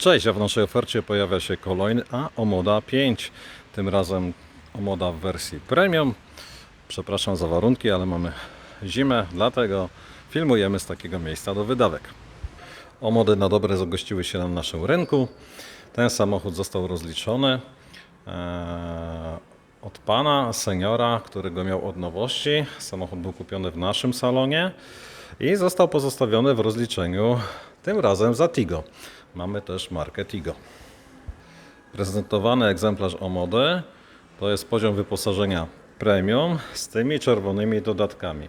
Cześć, a w naszej ofercie pojawia się kolejny A Omoda 5. Tym razem Omoda w wersji premium. Przepraszam za warunki, ale mamy zimę, dlatego filmujemy z takiego miejsca do wydawek. Omody na dobre zagościły się na naszym rynku. Ten samochód został rozliczony e, od pana seniora, który go miał od nowości. Samochód był kupiony w naszym salonie i został pozostawiony w rozliczeniu tym razem za Tigo. Mamy też markę Tigo. Prezentowany egzemplarz Omody to jest poziom wyposażenia premium z tymi czerwonymi dodatkami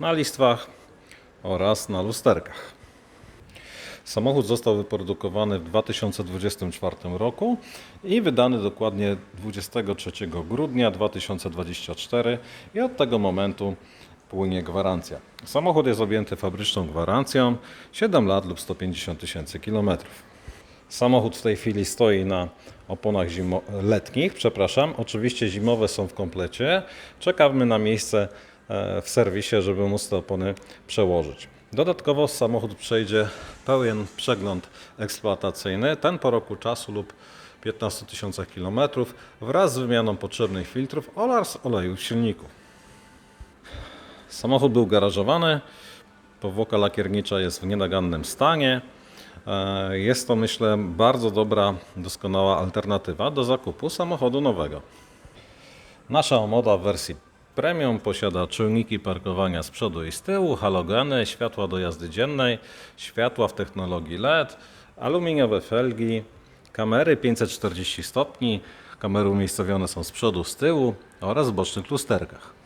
na listwach oraz na lusterkach. Samochód został wyprodukowany w 2024 roku i wydany dokładnie 23 grudnia 2024 i od tego momentu płynie gwarancja. Samochód jest objęty fabryczną gwarancją 7 lat lub 150 tysięcy kilometrów. Samochód w tej chwili stoi na oponach letnich, przepraszam. Oczywiście zimowe są w komplecie. Czekamy na miejsce e, w serwisie, żeby móc te opony przełożyć. Dodatkowo samochód przejdzie pełen przegląd eksploatacyjny, ten po roku czasu lub 15 tysiącach kilometrów wraz z wymianą potrzebnych filtrów oraz oleju w silniku. Samochód był garażowany, powłoka lakiernicza jest w nienagannym stanie. E, Jest to, myślę, bardzo dobra, doskonała alternatywa do zakupu samochodu nowego. Nasza Omoda w wersji premium posiada czujniki parkowania z przodu i z tyłu, halogeny, światła do jazdy dziennej, światła w technologii LED, aluminiowe felgi, kamery 540 stopni, kamery umiejscowione są z przodu, z tyłu oraz w bocznych lusterkach.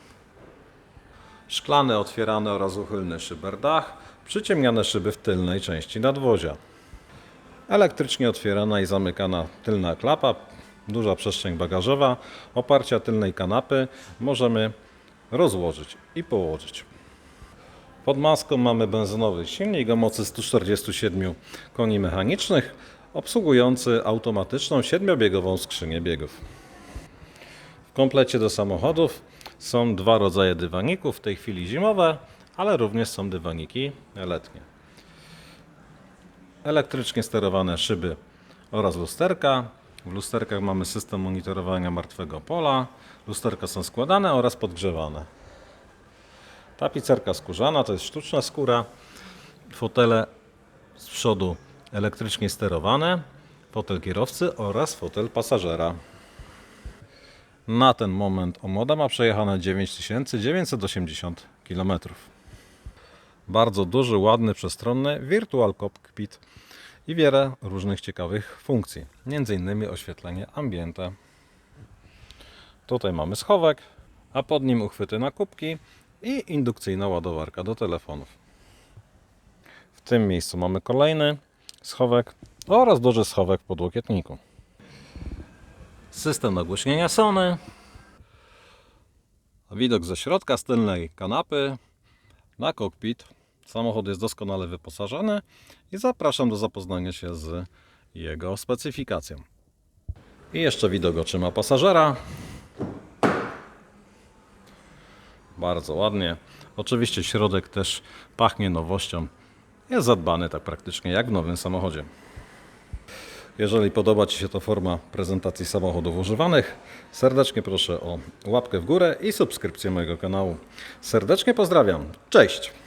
Szklany, otwierany oraz uchylny szyberdach, przyciemniane szyby w tylnej części nadwozia. Elektrycznie otwierana i zamykana tylna klapa, duża przestrzeń bagażowa, oparcia tylnej kanapy możemy rozłożyć i położyć. Pod maską mamy benzynowy silnik o mocy 147 koni mechanicznych, obsługujący automatyczną 7-biegową skrzynię biegów. W komplecie do samochodów są dwa rodzaje dywaników, w tej chwili zimowe, ale również są dywaniki letnie. Elektrycznie sterowane szyby oraz lusterka. W lusterkach mamy system monitorowania martwego pola. Lusterka są składane oraz podgrzewane. Tapicerka skórzana to jest sztuczna skóra. Fotele z przodu elektrycznie sterowane. Fotel kierowcy oraz fotel pasażera. Na ten moment Omoda ma przejechane 9980 km. Bardzo duży, ładny, przestronny Virtual Cockpit i wiele różnych ciekawych funkcji, m.in. oświetlenie ambiente. Tutaj mamy schowek, a pod nim uchwyty na kubki i indukcyjna ładowarka do telefonów. W tym miejscu mamy kolejny schowek oraz duży schowek w podłokietniku. System nagłośnienia Sony. Widok ze środka, z tylnej kanapy na kokpit. Samochód jest doskonale wyposażony i zapraszam do zapoznania się z jego specyfikacją. I jeszcze widok oczyma pasażera. Bardzo ładnie. Oczywiście środek też pachnie nowością. Jest zadbany tak praktycznie jak w nowym samochodzie. Jeżeli podoba Ci się ta forma prezentacji samochodów używanych, serdecznie proszę o łapkę w górę i subskrypcję mojego kanału. Serdecznie pozdrawiam. Cześć!